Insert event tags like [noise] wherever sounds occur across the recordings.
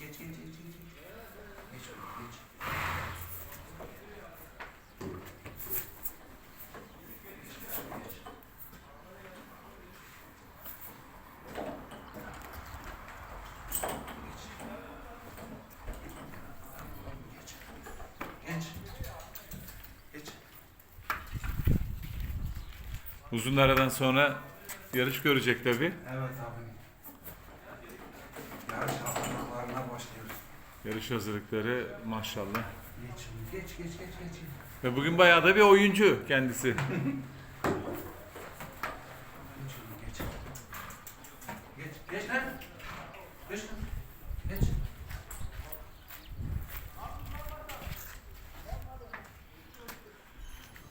geç geç geç geç. Geç geç. Uzun aradan sonra yarış görecek tabii. Evet abi. Yarış hazırlıkları maşallah. Geç geç geç geç geç. Ve bugün bayağı da bir oyuncu kendisi. [laughs] Geç geç. Geç, geç lan. Geç lan. Geç.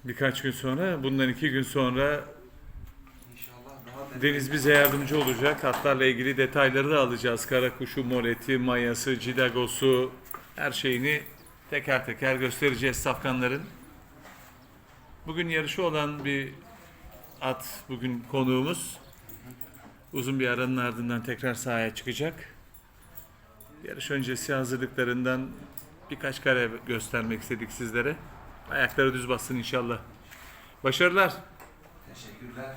Birkaç gün sonra, bundan iki gün sonra Deniz bize yardımcı olacak. Atlarla ilgili detayları da alacağız. Karakuşu, moleti, mayası, cidagosu her şeyini teker teker göstereceğiz safkanların. Bugün yarışı olan bir at bugün konuğumuz. Uzun bir aranın ardından tekrar sahaya çıkacak. Yarış öncesi hazırlıklarından birkaç kare göstermek istedik sizlere. Ayakları düz bassın inşallah. Başarılar. Teşekkürler.